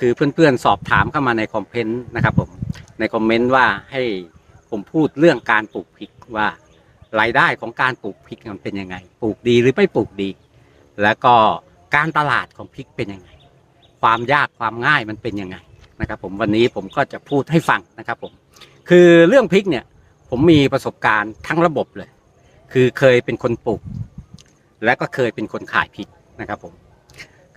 คือเพื่อนๆสอบถามเข้ามาในคอมเมนต์นะครับผมในคอมเมนต์ว่าให้ผมพูดเรื่องการปลูกพริกว่ารายได้ของการปลูกพริกมันเป็นยังไง ปลูกดีหรือไม่ปลูกดี แล้วก็การตลาดของพริกเป็นยังไง ความยากความง่ายมันเป็นยังไงนะครับผมวันนี้ผมก็จะพูดให้ฟังนะครับผมคือเรื่องพริกเนี่ยผมมีประสบการณ์ทั้งระบบเลย คือเคยเป็นคนปลูก และก็เคยเป็นคนขายพริกนะครับผม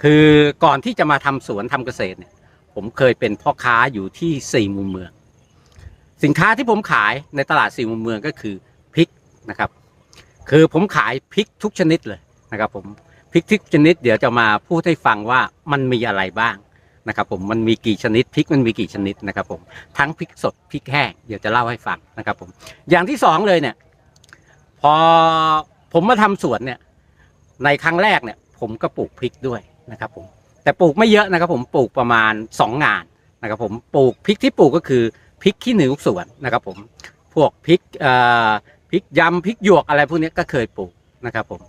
คือก่อนที่จะมาทำสวนทำเกษตรเนี่ย ผมเคยเป็นพ่อค้าอยู่ที่สี่มุมเมือง สินค้าที่ผมขายในตลาดสี่มุมเมืองก็คือพริกนะครับ คือผมขายพริกทุกชนิดเลยนะครับผมพริกทุกชนิดเดี๋ยวจะมาพูดให้ฟังว่ามันมีอะไรบ้างนะครับผมมันมีกี่ชนิดพริกมันมีกี่ชนิดนะครับผมทั้งพริกสดพริกแห้งเดี๋ยวจะเล่าให้ฟังนะครับผมอย่างที่สองเลยเนี่ย พอผมมาทำสวนเนี่ยในครั้งแรกเนี่ย ผมก็ปลูกพริกด้วย นะครับผมแต่ปลูกไม่เยอะนะครับผมปลูกประมาณสองงานนะครับผมปลูกพริกที่ปลูกก็คือพริกขี้หนูสวนนะครับผมพวกพริกเอ่อพริกยำพริกหยวกอะไรพวกนี้ก็เคยปลูกนะครับผม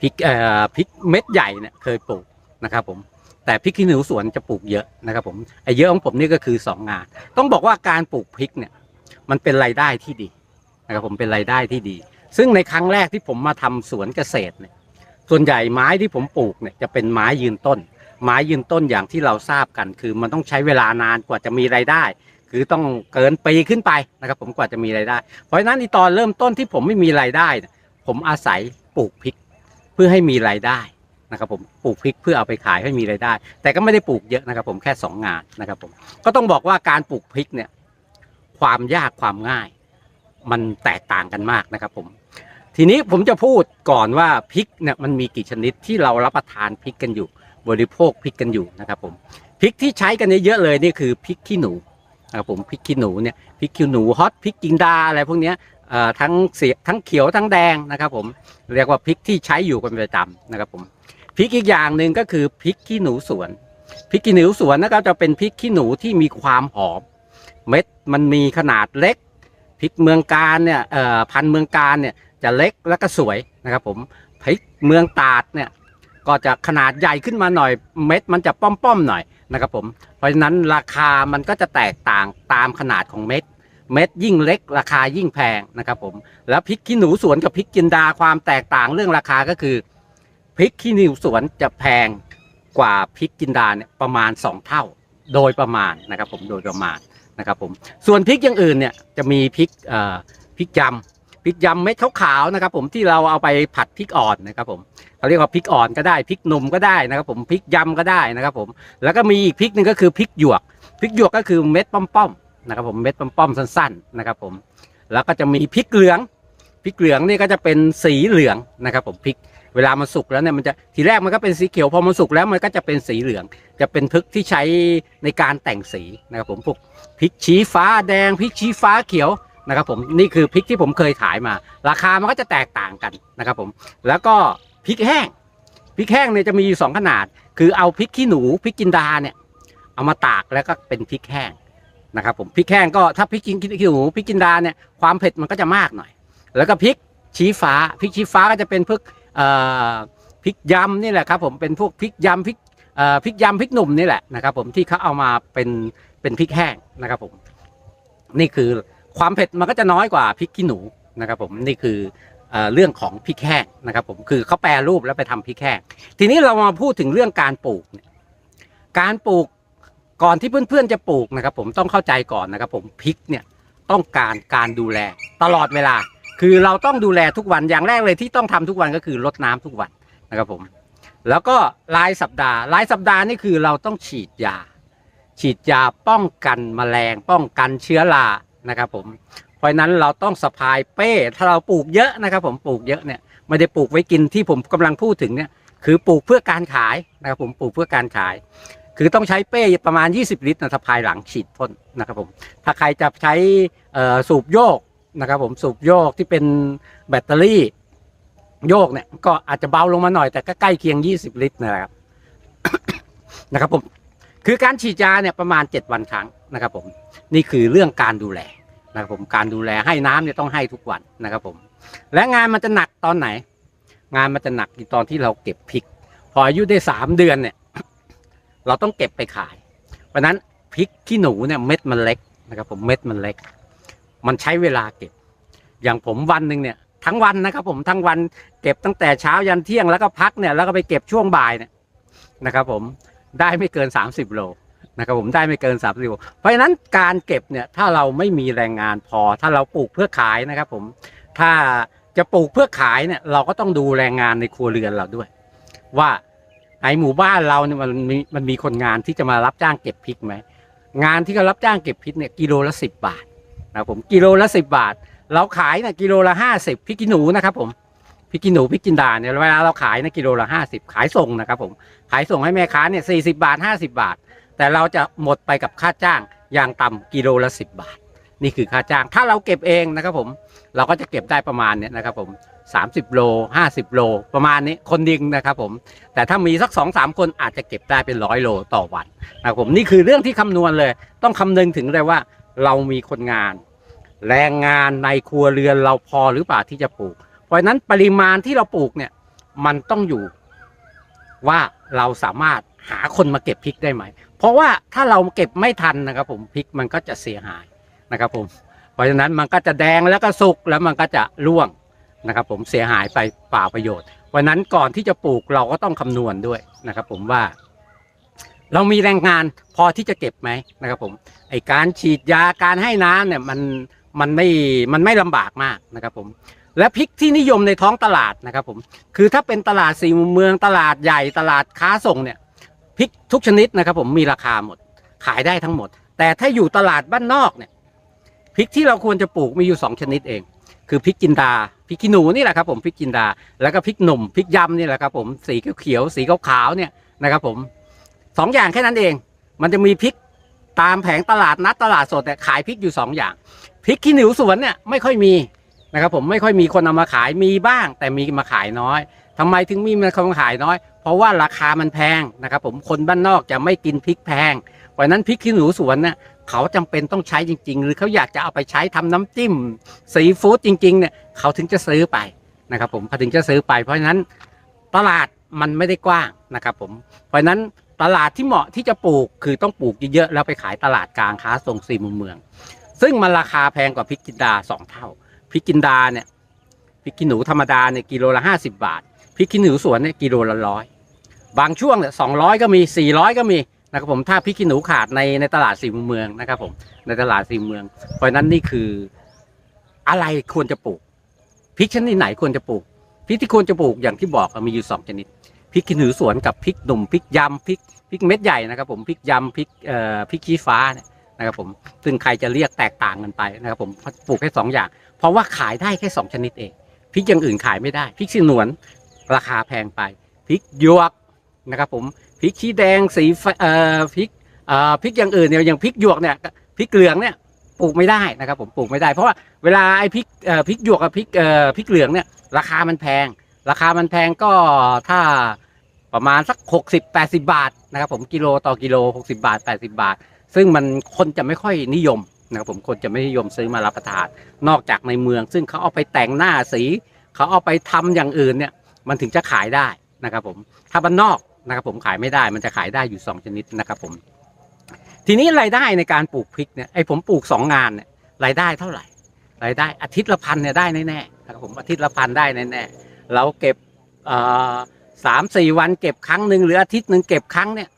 พริกเอ่อพริกเม็ดใหญ่เนี่ยเคยปลูกนะครับผมแต่พริกขี้หนูสวนจะปลูกเยอะนะครับผมไอ้เยอะของผมนี่ก็คือสองงาน ต้องบอกว่าการปลูกพริกเนี่ยมันเป็นรายได้ที่ดีนะครับผมเป็นรายได้ที่ดี ซึ่งในครั้งแรกที่ผมมาทำสวนเกษตรเนี่ย ส่วนใหญ่ไม้ที่ผมปลูกเนี่ยจะเป็นไม้ยืนต้น ไม้ยืนต้นอย่างที่เราทราบกัน คือมันต้องใช้เวลานานกว่าจะมีรายได้ คือต้องเกินปีขึ้นไปนะครับ ผมกว่าจะมีรายได้ เพราะฉะนั้นในตอนเริ่มต้นที่ผมไม่มีรายได้ ผมอาศัยปลูกพริกเพื่อให้มีรายได้นะครับผมปลูกพริกเพื่อเอาไปขายให้มีรายได้ แต่ก็ไม่ได้ปลูกเยอะนะครับ ผมแค่สองงานนะครับผมก็ต้องบอกว่าการปลูกพริกเนี่ยความยากความง่าย มันแตกต่างกันมากนะครับผม ทีนี้ผมจะพูดก่อนว่าพริกเนี่ยมันมีกี่ชนิดที่เรารับประทานพริกกันอยู่ บริโภคพริกกันอยู่นะครับผมพริกที่ใช้กันเยอะๆเลยนี่คือพริกขี้หนูนะครับผมพริกขี้หนูเนี่ยพริกขี้หนูฮอตพริกจินดาอะไรพวกเนี้ยทั้งเสียทั้งเขียวทั้งแดงนะครับผมเรียกว่าพริกที่ใช้อยู่เป็นประจำนะครับผมพริกอีกอย่างหนึ่งก็คือพริกขี้หนูสวนพริกขี้หนูสวนนะครับจะเป็นพริกขี้หนูที่มีความหอม เม็ดมันมีขนาดเล็กพริกเมืองการเนี่ยพันเมืองการเนี่ย จะเล็กแล้วก็สวยนะครับผมพริกเมืองตาดเนี่ยก็จะขนาดใหญ่ขึ้นมาหน่อยเม็ดมันจะป้อมๆหน่อยนะครับผมเพราะฉะนั้นราคามันก็จะแตกต่างตามขนาดของเม็ดเม็ดยิ่งเล็ก ราคายิ่งแพงนะครับผมแล้วพริกขี้หนูสวนกับพริกจินดาความแตกต่างเรื่องราคาก็คือพริกขี้หนูสวนจะแพงกว่าพริกจินดาเนี่ยประมาณ 2 เท่า โดยประมาณนะครับผมโดยประมาณนะครับผมส่วนพริกอย่างอื่นเนี่ยจะมีพริกเอ่อพริกยำ พริกยำเม็ดขาวๆนะครับ ผมที่เราเอาไปผัดพริกอ่อนนะครับ ผมเขาเรียกว่าพริกอ่อนก็ได้พริกหนุ่มก็ได้นะครับ ผมพริกยำก็ได้นะครับ ผมแล้วก็มีอีกพริกหนึ่งก็คือพริกหยวกพริกหยวกก็คือเม็ดป้อมๆนะครับ ผมเม็ดป้อมๆสั้นๆนะครับ ผมแล้วก็จะมีพริกเหลืองพริกเหลืองนี่ก็จะเป็นสีเหลืองนะครับ ผมพริกเวลามันสุกแล้วเนี่ยมันจะทีแรกมันก็เป็นสีเขียวพอมันสุกแล้วมันก็จะเป็นสีเหลือง จะเป็นพริกที่ใช้ในการแต่งสีนะครับ ผมพวกพริกชี้ฟ้าแดงพริกชี้ฟ้าเขียว นะครับผมนี่คือพริกที่ผมเคยขายมา ราคามันก็จะแตกต่างกันนะครับผมแล้วก็พริกแห้งพริกแห้งเนี่ยจะมีอยู่สองขนาด คือเอาพริกขี้หนูพริกจินดาเนี่ยเอามาตากแล้วก็เป็นพริกแห้งนะครับผมพริกแห้งก็ถ้าพริกขี้หนูพริกจินดาเนี่ยความเผ็ดมันก็จะมากหน่อย แล้วก็พริกชี้ฟ้าพริกชี้ฟ้าก็จะเป็นพวกพริกยำนี่แหละครับผมเป็นพวกพริกยำพริกพริกยำพริกหนุ่มนี่แหละนะครับผมที่เขาเอามาเป็นเป็นพริกแห้งนะครับผมนี่คือ ความเผ็ดมันก็จะน้อยกว่าพริกขี้หนูนะครับผมนี่คือเอเรื่องของพริกแห้งนะครับผมคือเขาแปรรูปแล้วไปทำพริกแห้งทีนี้เรามาพูดถึงเรื่องการปลูกเนี่ยการปลูกก่อนที่เพื่อนๆจะปลูกนะครับ ผมต้องเข้าใจก่อนนะครับ ผมพริกเนี่ยต้องการการดูแลตลอดเวลา คือเราต้องดูแลทุกวันอย่างแรกเลยที่ต้องทำทุกวันก็คือรดน้ำทุกวันนะครับผมแล้วก็รายสัปดาห์รายสัปดาห์นี่คือเราต้องฉีดยา ฉีดยาป้องกันแมลง ป้องกันเชื้อรา นะครับผมเพราะนั้นเราต้องสะพายเป้ ถ้าเราปลูกเยอะนะครับผมปลูกเยอะเนี่ยไม่ได้ปลูกไว้กินที่ผมกำลังพูดถึงเนี่ยคือปลูกเพื่อการขายนะครับผมปลูกเพื่อการขาย คือต้องใช้เป้ประมาณ 20 ลิตรนะสะพายหลังฉีดพ่นนะครับผมถ้าใครจะใช้สูบโยกนะครับผมสูบโยกที่เป็นแบตเตอรี่โยกเนี่ยก็อาจจะเบาลงมาหน่อยแต่ก็ใกล้เคียง 20 ลิตรนะครับนะครับผม คือการฉีดยาเนี่ยประมาณ 7 วันครั้งนะครับผมนี่คือเรื่องการดูแลนะครับผมการดูแลให้น้ำเนี่ยต้องให้ทุกวันนะครับผม และงานมันจะหนักตอนไหน งานมันจะหนักตอนที่เราเก็บพริก พออายุได้สามเดือนเนี่ยเราต้องเก็บไปขาย เพราะฉะนั้นพริกขี้หนูเนี่ยเม็ดมันเล็กนะครับผมเม็ดมันเล็ก มันใช้เวลาเก็บ อย่างผมวันหนึ่งเนี่ยทั้งวันนะครับผมทั้งวันเก็บตั้งแต่เช้ายันเที่ยงแล้วก็พักเนี่ยแล้วก็ไปเก็บช่วงบ่ายเนี่ยนะครับผม ได้ไม่เกิน 30 โลนะครับผมได้ไม่เกิน 30โลเพราะฉะนั้นการเก็บเนี่ยถ้าเราไม่มีแรงงานพอ ถ้าเราปลูกเพื่อขายนะครับผมถ้าจะปลูกเพื่อขายเนี่ยเราก็ต้องดูแรงงานในครัวเรือนเราด้วย ว่าในหมู่บ้านเราเนี่ยมันมีมันมีคนงานที่จะมารับจ้างเก็บพริกไหมงานที่เขารับจ้างเก็บพริกเนี่ยกิโลละสิบบาทนะครับผมกิโลละสิบบาท เราขายเนี่ยกิโลละห้าสิบพริกขี้หนูนะครับผม พริกขี้หนูพริกจินดาเนี่ยเวลาเราขายเนี่ยกิโลละห้าสิบขายส่งนะครับผมขายส่งให้แม่ค้าเนี่ยสี่สิบาทห้าสิบาท แต่เราจะหมดไปกับค่าจ้างอย่างต่ำกิโลละสิบบาท นี่คือค่าจ้าง ถ้าเราเก็บเองนะครับผมเราก็จะเก็บได้ประมาณเนี่ยนะครับผม30โล50โล ประมาณนี้คนดิงนะครับผมแต่ถ้ามีสักสองสามคนอาจจะเก็บได้เป็นร้อยโลต่อวันนะครับผมนี่คือเรื่องที่คำนวณเลย ต้องคำนึงถึงเลยว่า เรามีคนงาน แรงงานในครัวเรือนเราพอหรือเปล่าที่จะปลูก ราะนั้นปริมาณที่เราปลูกเนี่ย มันต้องอยู่ว่าเราสามารถหาคนมาเก็บพริกได้ไหม เพราะว่าถ้าเราเก็บไม่ทันนะครับ ผมพริกมันก็จะเสียหายนะครับ ผม เพราะฉะนั้นมันก็จะแดงแล้วก็สุกแล้วมันก็จะร่วงนะครับ ผมเสียหายไปเปล่าประโยชน์วันนั้นก่อนที่จะปลูกเราก็ต้องคำนวณด้วยนะครับ ผมว่า เรามีแรงงานพอที่จะเก็บไหมนะครับ ผมไอการฉีดยาการให้น้ำเนี่ยมันมันไม่มันไม่ลำบากมากนะครับ ผม และพริกที่นิยมในท้องตลาดนะครับผมคือถ้าเป็นตลาดสี่มุมเมืองตลาดใหญ่ตลาดค้าส่งเนี่ยพริกทุกชนิดนะครับผมมีราคาหมดขายได้ทั้งหมด แต่ถ้าอยู่ตลาดบ้านนอกเนี่ยพริกที่เราควรจะปลูกมีอยู่สองชนิดเอง คือพริกจินดาพริกขี้หนูนี่แหละครับผมพริกจินดา แล้วก็พริกหนุ่มพริกยำนี่แหละครับผมสีเขียวสีขาวๆเนี่ยนะครับผมสองอย่างแค่นั้นเอง มันจะมีพริกตามแผงตลาดนัดตลาดสดเนี่ขายพริกอยู่สองอย่างพริกขี้หนูสวนเนี่ยไม่ค่อยมี นะครับผมไม่ค่อยมีคนเอามาขายมีบ้าง แต่มีมาขายน้อยทำไมถึงมีมาคนมาขายน้อย เพราะว่าราคามันแพงนะครับผมคนบ้านนอกจะไม่กินพริกแพงเพราะนั้นพริกขี้หนูสวนเนี่ยเขาจำเป็นต้องใช้จริง ๆ หรือเขาอยากจะเอาไปใช้ทำน้ำจิ้มซีฟู้ดจริงๆเนี่ยเขาถึงจะซื้อไปนะครับผมเขาถึงจะซื้อไปเพราะฉะนั้นตลาดมันไม่ได้กว้างนะครับผมเพราะฉะนั้นตลาดที่เหมาะที่จะปลูกคือต้องปลูกเยอะๆแล้วไปขายตลาดกลางค้าส่งสี่มุมเมือง ซึ่งมันราคาแพงกว่าพริกจินดาสองเท่า พริกจินดาเนี่ยพริกขี้หนูธรรมดาเนี่ยกิโลละห้าสิบาทพริกขี้หนูสวนเนี่ยกิโลละร้อยบางช่วงเนี่ยสองร้อยก็มีสี่ร้อยก็มีนะครับผมถ้าพริกขี้หนูขาดในในตลาดสี่มุมเมืองนะครับผมในตลาดสี่เมือง เพราะนั้นนี่คืออะไรควรจะปลูกพริกชนิดไหนควรจะปลูกพริกที่ควรจะปลูกอย่างที่บอกมีอยู่สองชนิดพริกขี้หนูสวนกับพริกหนุ่มพริกยำพริกพริกเม็ดใหญ่นะครับผมพริกยำพริกเอ่อพริกชี้ฟ้าเนี่ยนะครับผมซึ่งใครจะเรียกแตกต่างกันไปนะครับผมปลูกแค่สองอย่าง เพราะว่าขายได้แค่สองชนิดเองพริกอย่างอื่นขายไม่ได้พริกสีหนวนราคาแพงไปพริกหยวกนะครับผมพริกชี้แดงสีฟ้าเอ่อพริกเอ่อพริกอย่างอื่นเนี่ยอย่างพริกหยวกเนี่ยพริกเหลืองเนี่ยปลูกไม่ได้นะครับผมปลูกไม่ได้เพราะว่าเวลาไอ้พริกเอ่อพริกหยวกกับพริกเอ่อพริกเหลืองเนี่ยราคามันแพง ราคามันแพงก็ถ้าประมาณสักหกสิบแปดสิบาทนะครับผมกิโลต่อกิโลหกสิบาทแปดสิบาท ซึ่งมันคนจะไม่ค่อยนิยม นะครับผมคนจะไม่นิยมซื้อมารับประทาน นอกจากในเมือง ซึ่งเขาเอาไปแต่งหน้าสี เขาเอาไปทำอย่างอื่นเนี่ยมันถึงจะขายได้นะครับผมถ้าบ้านนอกนะครับผมขายไม่ได้มันจะขายได้อยู่ 2 ชนิดนะครับผมทีนี้รายได้ในการปลูกพริกเนี่ยไอ้ผมปลูก 2 งานเนี่ยรายได้เท่าไหร่ รายได้อาทิตย์ละพันเนี่ยได้แน่ๆนะครับผมอาทิตย์ละพันได้แน่ๆเราเก็บสามสี่วันเก็บครั้งหนึ่งหรืออาทิตย์หนึ่งเก็บครั้งเนี่ย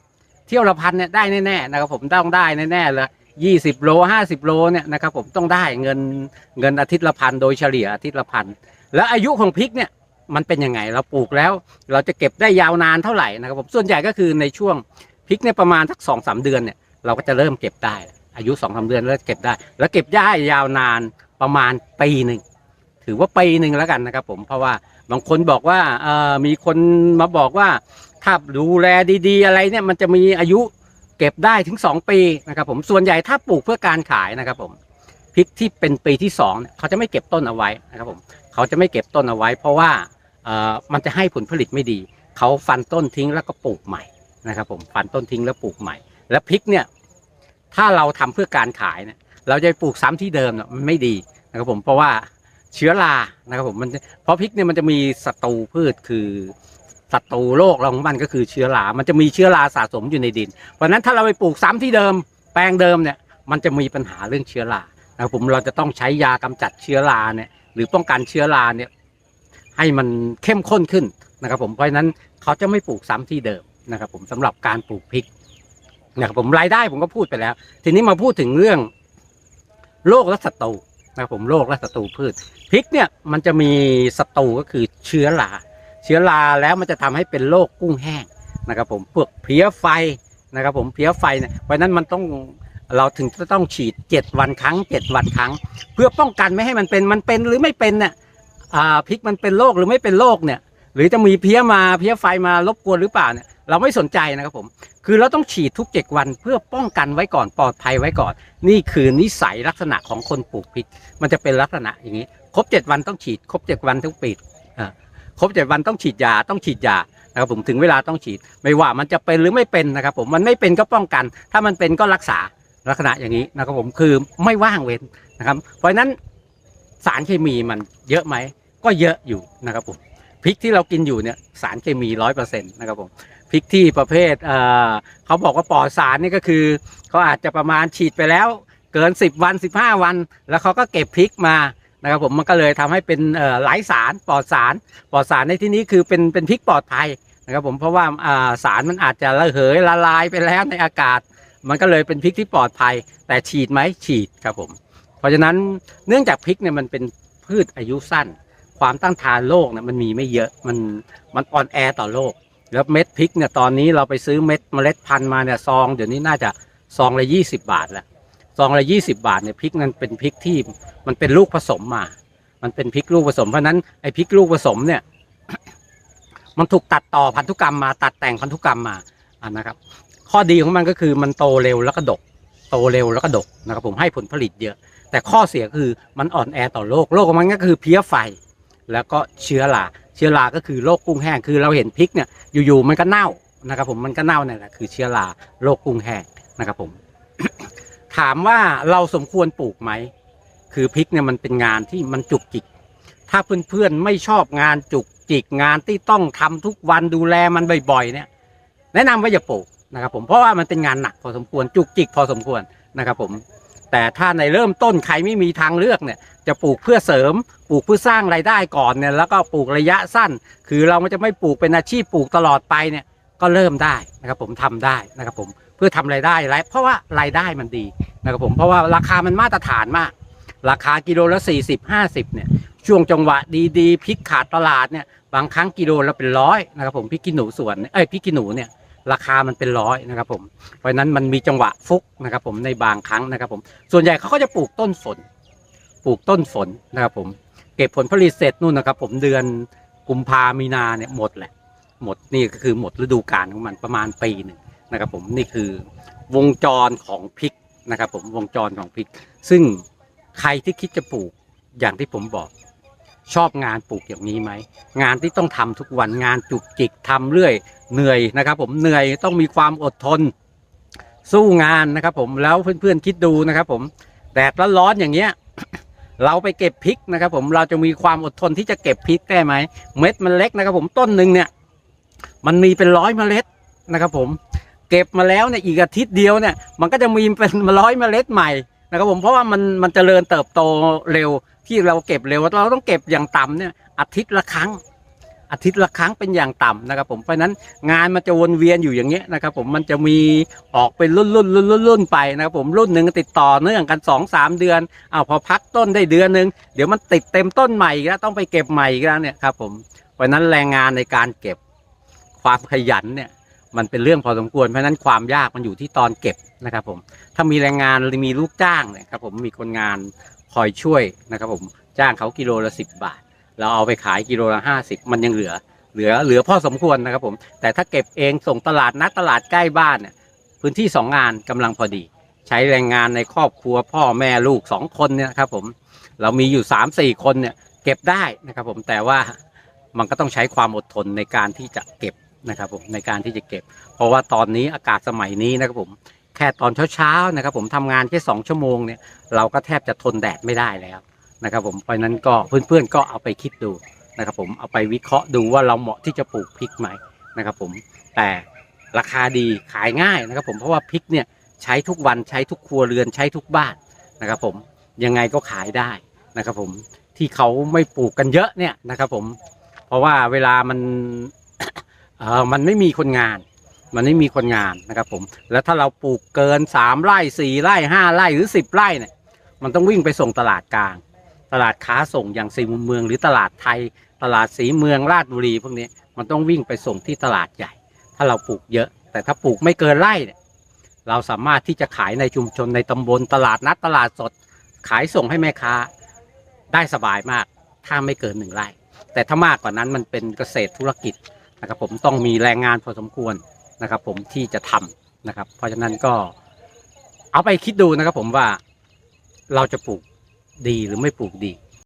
เที่ยวละพันเนี่ยได้แน่ๆนะครับผมต้องได้แน่ๆเลย ยี่สิบโลห้าสิบโลเนี่ยนะครับผมต้องได้เงินเงินอาทิตย์ละพันโดยเฉลี่ยอาทิตย์ละพันแล้วอายุของพริกเนี่ยมันเป็นยังไงเราปลูกแล้ว เราจะเก็บได้ยาวนานเท่าไหร่นะครับผมส่วนใหญ่ก็คือในช่วงพริกเนี่ยประมาณสักสองสามเดือนเนี่ยเราก็จะเริ่มเก็บได้ อายุสองสาเดือนแล้วเก็บได้ แล้วเก็บได้ยาวนานประมาณปีหนึ่งถือว่าปีหนึ่งแล้วกันนะครับผมเพราะว่าบางคนบอกว่าเออมีคนมาบอกว่าถ้าดูแลดี ๆ อะไรเนี่ยมันจะมีอายุ ก็บได้ถึงสองปีนะครับผมส่วนใหญ่ถ้าปลูกเพื่อการขายนะครับผมพริกที่เป็นปีที่สองเขาจะไม่เก็บต้นเอาไว้นะครับผมเขาจะไม่เก็บต้นเอาไว้ เพราะว่าเอ่อมันจะให้ผลผลิตไม่ดี เขาฟันต้นทิ้งแล้วก็ปลูกใหม่นะครับผมฟันต้นทิ้งแล้วปลูกใหม่ แล้วพริกเนี่ยถ้าเราทำเพื่อการขายเนี่ยเราจะปลูกซ้ำที่เดิมเนี่ยมันไม่ดีนะครับผมเพราะว่าเชื้อรานะครับผมมันเพราะพริกเนี่ยมันจะมีศัตรูพืชคือ ศัตรูโรคเราของมันก็คือเชื้อรา มันจะมีเชื้อราสะสมอยู่ในดิน เพราะฉะนั้นถ้าเราไปปลูกซ้ำที่เดิม แปลงเดิมเนี่ย มันจะมีปัญหาเรื่องเชื้อรานะครับผมเราจะต้องใช้ยากำจัดเชื้อราเนี่ย หรือป้องกันเชื้อราเนี่ย ให้มันเข้มข้นขึ้นนะครับ ผม เพราะฉะนั้นเขาจะไม่ปลูกซ้ำที่เดิมนะครับ ผมสำหรับการปลูกพริกนะครับผมรายได้ผมก็พูดไปแล้ว ทีนี้มาพูดถึงเรื่องโรคและศัตรูนะครับผมโรคและศัตรูพืชพริกเนี่ยมันจะมีศัตรูก็คือเชื้อรา เชื้อราแล้วมันจะทำให้เป็นโรคกุ้งแห้งนะครับผมพวกเพลี้ยไฟนะครับผมเพลี้ยไฟเนี่ยเพราะนั้นมันต้องเราถึงจะต้องฉีดเจ็ดวันครั้งเจ็ดวันครั้ง เพื่อป้องกันไม่ให้มันเป็นมันเป็นหรือไม่เป็นเนี่ยอ่าพริกมันเป็นโรคหรือไม่เป็นโรคเนี่ยหรือจะมีเพี้ยมาเพี้ยไฟมารบกวนหรือเปล่าเนี่ยเราไม่สนใจนะครับผม คือเราต้องฉีดทุกเจ็ดวันเพื่อป้องกันไว้ก่อนปลอดภัยไว้ก่อน นี่คือนิสัยลักษณะของคนปลูกพริก มันจะเป็นลักษณะอย่างนี้ ครบเจ็ดวันต้องฉีด ครบเจ็ดวันต้องปิดอ่า ครบเจ็ดวันต้องฉีดยาต้องฉีดยานะครับผมถึงเวลาต้องฉีด ไม่ว่ามันจะเป็นหรือไม่เป็นนะครับผมมันไม่เป็นก็ป้องกัน ถ้ามันเป็นก็รักษาลักษณะอย่างนี้นะครับผมคือไม่ว่างเว้นนะครับ เพราะฉะนั้นสารเคมีมันเยอะไหมก็เยอะอยู่นะครับผมพริกที่เรากินอยู่เนี่ยสารเคมีร้อยเปอร์เซ็นต์นะครับผมพริกที่ประเภทเออเขาบอกว่าปลอดสารนี่ก็คือเขาอาจจะประมาณฉีดไปแล้วเกิน 10 วัน 15 วัน แล้วเขาก็เก็บพริกมา นะครับผมมันก็เลยทำให้เป็นหลายสารปลอดสารปลอดสารในที่นี้คือเป็นเป็นพริกปลอดภัยนะครับผมเพราะว่าอ่าสารมันอาจจะระเหยละลายไปแล้วในอากาศ มันก็เลยเป็นพริกที่ปลอดภัย แต่ฉีดไหมฉีดครับผม เพราะฉะนั้นเนื่องจากพริกเนี่ยมันเป็นพืชอายุสั้น ความต้านทานโรคเนี่ยมันมีไม่เยอะมันมันอ่อนแอต่อโรคแล้วเม็ดพริกเนี่ยตอนนี้เราไปซื้อเม็ดเมล็ดพันธุ์มาเนี่ยซองเดี๋ยวนี้น่าจะซองละยี่สิบาทแล้ว ซองละยี่สิบาทเนี่ยพริกนั้นเป็นพริกที่มันเป็นลูกผสมมา มันเป็นพริกลูกผสมเพราะนั้นไอ้พริกลูกผสมเนี่ย มันถูกตัดต่อพันธุกรรมมา ตัดแต่งพันธุกรรมมาอ่านะครับ ข้อดีของมันก็คือมันโตเร็วแล้วก็ดก โตเร็วแล้วก็ดกนะครับ ผมให้ผลผลิตเยอะ แต่ข้อเสียคือมันอ่อนแอต่อโรคโรคของมันก็คือเพี้ยไฟ แล้วก็เชื้อราเชื้อราก็คือโรคกุ้งแห้งคือเราเห็นพริกเนี่ยอยู่ๆมันก็เน่านะครับ ผมมันก็เน่าเนี่ยแหละคือเชื้อราโรคกุ้งแห้งนะครับ ผม ถามว่าเราสมควรปลูกไหม คือพริกเนี่ยมันเป็นงานที่มันจุกจิก ถ้าเพื่อนๆไม่ชอบงานจุกจิกงานที่ต้องทำทุกวันดูแลมันบ่อยๆ เนี่ย แนะนำว่าอย่าปลูกนะครับผมเพราะว่ามันเป็นงานหนักพอสมควรจุกจิกพอสมควรนะครับผม แต่ถ้าในเริ่มต้นใครไม่มีทางเลือกเนี่ย จะปลูกเพื่อเสริม ปลูกเพื่อสร้างรายได้ก่อนเนี่ยแล้วก็ปลูกระยะสั้น คือเราจะไม่ปลูกเป็นอาชีพปลูกตลอดไปเนี่ยก็เริ่มได้นะครับผมทำได้นะครับผม เพื่อทำรายได้ไรเพราะว่ารายได้มันดีนะครับผมเพราะว่าราคามันมาตรฐานมาก ราคากิโลละ 40 50เนี่ยช่วงจังหวะดีๆพริกขาดตลาดเนี่ยบางครั้งกิโลละเป็นร้อยนะครับผมพริกขี้หนูสวนเอ้ยพริกขี้หนูเนี่ยราคามันเป็นร้อยนะครับผมเพราะฉะนั้นมันมีจังหวะฟุกนะครับผมในบางครั้งนะครับผมส่วนใหญ่เขาก็จะปลูกต้นฝนปลูกต้นฝนนะครับผมเก็บผลผลิตเสร็จนู่นนะครับผมเดือนกุมภามีนาเนี่ยหมดแหละหมดนี่ก็คือหมดฤดูกาลของมันประมาณปีหนึ่ง นะครับผมนี่คือวงจรของพริกนะครับผมวงจรของพริก ซึ่งใครที่คิดจะปลูกอย่างที่ผมบอก ชอบงานปลูกอย่างนี้ไหมงานที่ต้องทำทุกวันงานจุกจิกทำเรื่อยเหนื่อยนะครับผมเหนื่อยต้องมีความอดทน สู้งานนะครับผมแล้วเพื่อนๆคิดดูนะครับผมแดดร้อนๆอย่างเงี้ยเราไปเก็บพริกนะครับ ผมเราจะมีความอดทนที่จะเก็บพริกได้ไหมเม็ดมันเล็กนะครับ ผมต้นหนึ่งเนี่ย มันมีเป็นร้อยเมล็ดนะครับ ผม เก็บมาแล้วเนี่ยอีกอาทิตย์เดียวเนี่ยมันก็จะมีเป็นร้อยเมล็ดใหม่นะครับผมเพราะว่ามันมันเจริญเติบโตเร็วที่เราเก็บเร็วเราต้องเก็บอย่างต่ำเนี่ยอาทิตย์ละครั้ง อาทิตย์ละครั้งเป็นอย่างต่ำนะครับผมเพราะนั้นงานมันจะวนเวียนอยู่อย่างเงี้ยนะครับผมมันจะมีออกเป็นรุ่นรุ่นรุ่นรุ่นรุ่นไปนะครับผมรุ่นหนึ่งติดต่อเนื่องกันสองสามเดือนอ้าวพอพักต้นได้เดือนหนึ่งเดี๋ยวมันติดเต็มต้นใหม่อีกแล้วต้องไปเก็บใหม่อีกแล้วเนี่ยครับผมเพราะนั้นแรงงานในการเก็บความขยันเนี่ย มันเป็นเรื่องพอสมควรเพราะนั้นความยากมันอยู่ที่ตอนเก็บนะครับผมถ้ามีแรงงานหรือมีลูกจ้างเนี่ยครับผมมีคนงานคอยช่วยนะครับผมจ้างเขากิโลละสิบบาท เราเอาไปขายกิโลละห้าสิบมันยังเหลือ เหลือเหลือพอสมควรนะครับผมแต่ถ้าเก็บเองส่งตลาดนัดตลาดใกล้บ้านเนี่ยพื้นที่สองงานกำลังพอดี ใช้แรงงานในครอบครัวพ่อแม่ลูกสองคนเนี่ยครับผมเรามีอยู่สามสี่คนเนี่ยเก็บได้นะครับผมแต่ว่ามันก็ต้องใช้ความอดทนในการที่จะเก็บ นะครับผมในการที่จะเก็บ เพราะว่าตอนนี้อากาศสมัยนี้นะครับผมแค่ตอนเช้าๆนะครับผมทำงานแค่สองชั่วโมงเนี่ยเราก็แทบจะทนแดดไม่ได้แล้วนะครับผมเพราะนั้นก็เพื่อนๆก็เอาไปคิดดูนะครับผมเอาไปวิเคราะห์ดูว่าเราเหมาะที่จะปลูกพริกไหมนะครับผมแต่ราคาดีขายง่ายนะครับผมเพราะว่าพริกเนี่ยใช้ทุกวันใช้ทุกครัวเรือนใช้ทุกบ้านนะครับผมยังไงก็ขายได้นะครับผมที่เขาไม่ปลูกกันเยอะเนี่ยนะครับผมเพราะว่าเวลามัน เออมันไม่มีคนงาน มันไม่มีคนงานนะครับผม แล้วถ้าเราปลูกเกินสามไร่สี่ไร่ห้าไร่หรือสิบไร่เนี่ย มันต้องวิ่งไปส่งตลาดกลาง ตลาดค้าส่งอย่างสีมุมเมือง หรือตลาดไทย ตลาดสีเมืองราชบุรีพวกนี้มันต้องวิ่งไปส่งที่ตลาดใหญ่ ถ้าเราปลูกเยอะ แต่ถ้าปลูกไม่เกินไร่เนี่ยเราสามารถที่จะขายในชุมชนในตำบลตลาดนัดตลาดสด ขายส่งให้แม่ค้าได้สบายมาก ถ้าไม่เกินหนึ่งไร่ แต่ถ้ามากกว่านั้นมันเป็นเกษตรธุรกิจ นะครับผมต้องมีแรงงานพอสมควรนะครับ ผมที่จะทำนะครับ เพราะฉะนั้นก็เอาไปคิดดูนะครับ ผมว่าเราจะปลูกดีหรือไม่ปลูกดี